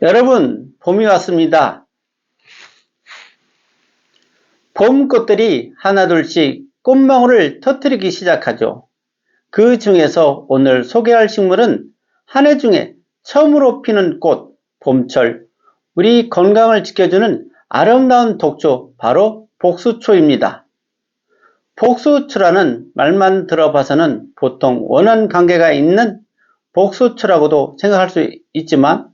여러분, 봄이 왔습니다. 봄꽃들이 하나둘씩 꽃망울을 터뜨리기 시작하죠. 그 중에서 오늘 소개할 식물은 한 해 중에 처음으로 피는 꽃, 봄철, 우리 건강을 지켜주는 아름다운 독초, 바로 복수초입니다. 복수초라는 말만 들어봐서는 보통 원한 관계가 있는 복수초라고도 생각할 수 있지만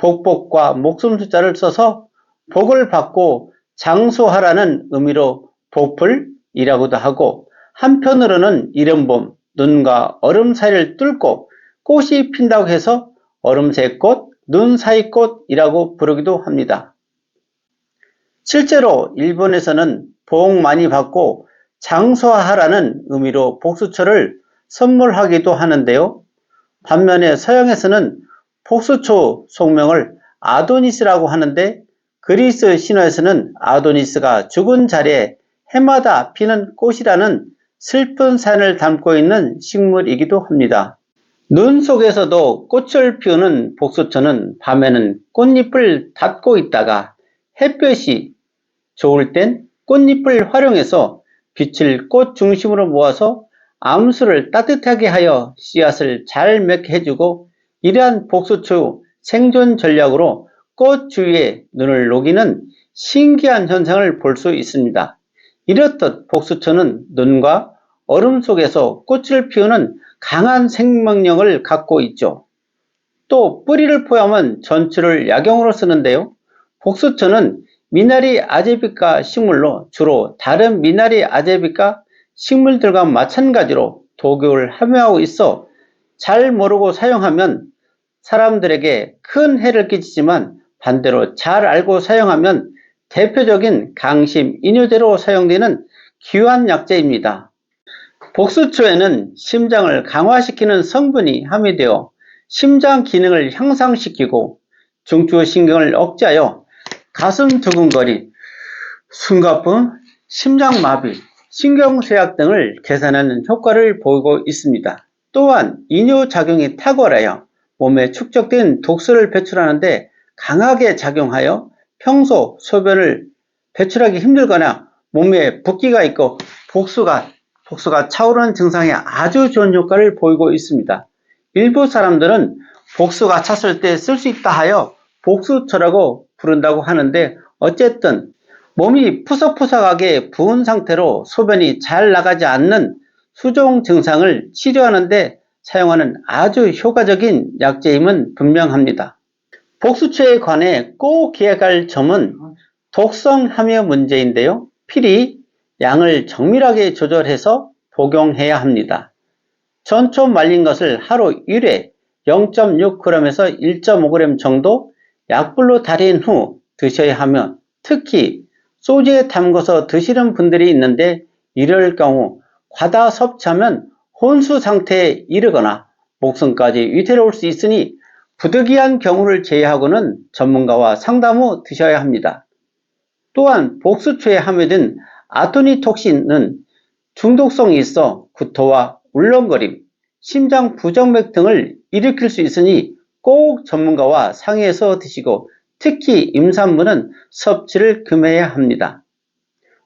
복복과 목숨 숫자를 써서 복을 받고 장수하라는 의미로 복풀이라고도 하고 한편으로는 이른봄 눈과 얼음 사이를 뚫고 꽃이 핀다고 해서 얼음새꽃, 눈 사이 꽃이라고 부르기도 합니다. 실제로 일본에서는 복 많이 받고 장수하라는 의미로 복수초를 선물하기도 하는데요. 반면에 서양에서는 복수초 속명을 아도니스라고 하는데 그리스 신화에서는 아도니스가 죽은 자리에 해마다 피는 꽃이라는 슬픈 사연을 담고 있는 식물이기도 합니다. 눈 속에서도 꽃을 피우는 복수초는 밤에는 꽃잎을 닫고 있다가 햇볕이 좋을 땐 꽃잎을 활용해서 빛을 꽃 중심으로 모아서 암수를 따뜻하게 하여 씨앗을 잘 맺게 해주고 이러한 복수초 생존 전략으로 꽃 주위에 눈을 녹이는 신기한 현상을 볼 수 있습니다. 이렇듯 복수초는 눈과 얼음 속에서 꽃을 피우는 강한 생명력을 갖고 있죠. 또 뿌리를 포함한 전추를 약용으로 쓰는데요. 복수초는 미나리 아제비과 식물로 주로 다른 미나리 아제비과 식물들과 마찬가지로 독용을 함유하고 있어 잘 모르고 사용하면 사람들에게 큰 해를 끼치지만 반대로 잘 알고 사용하면 대표적인 강심 이뇨제로 사용되는 귀한 약재입니다. 복수초에는 심장을 강화시키는 성분이 함유되어 심장 기능을 향상시키고 중추신경을 억제하여 가슴 두근거림, 숨가쁨, 심장마비, 신경쇠약 등을 개선하는 효과를 보이고 있습니다. 또한 이뇨작용이 탁월하여 몸에 축적된 독소를 배출하는데 강하게 작용하여 평소 소변을 배출하기 힘들거나 몸에 붓기가 있고 복수가 복수가 차오르는 증상에 아주 좋은 효과를 보이고 있습니다. 일부 사람들은 복수가 찼을 때 쓸 수 있다 하여 복수초라고 부른다고 하는데 어쨌든 몸이 푸석푸석하게 부은 상태로 소변이 잘 나가지 않는 수종 증상을 치료하는데 사용하는 아주 효과적인 약재임은 분명합니다. 복수초에 관해 꼭 기억할 점은 독성 함유 문제인데요. 필히 양을 정밀하게 조절해서 복용해야 합니다. 전초 말린 것을 하루 1회 0.6g에서 1.5g 정도 약불로 달인 후 드셔야 하며 특히 소주에 담궈서 드시는 분들이 있는데 이럴 경우 과다 섭취하면 혼수 상태에 이르거나 목숨까지 위태로울 수 있으니 부득이한 경우를 제외하고는 전문가와 상담 후 드셔야 합니다. 또한 복수초에 함유된 아토니톡신은 중독성이 있어 구토와 울렁거림, 심장 부정맥 등을 일으킬 수 있으니 꼭 전문가와 상의해서 드시고 특히 임산부는 섭취를 금해야 합니다.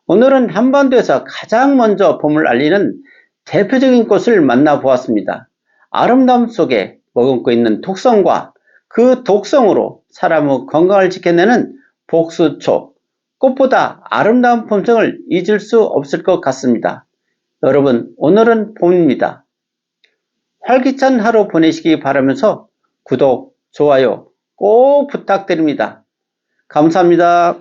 오늘은 한반도에서 가장 먼저 봄을 알리는 대표적인 꽃을 만나보았습니다. 아름다움 속에 머금고 있는 독성과 그 독성으로 사람의 건강을 지켜내는 복수초, 꽃보다 아름다운 품성을 잊을 수 없을 것 같습니다. 여러분, 오늘은 봄입니다. 활기찬 하루 보내시기 바라면서 구독, 좋아요 꼭 부탁드립니다. 감사합니다.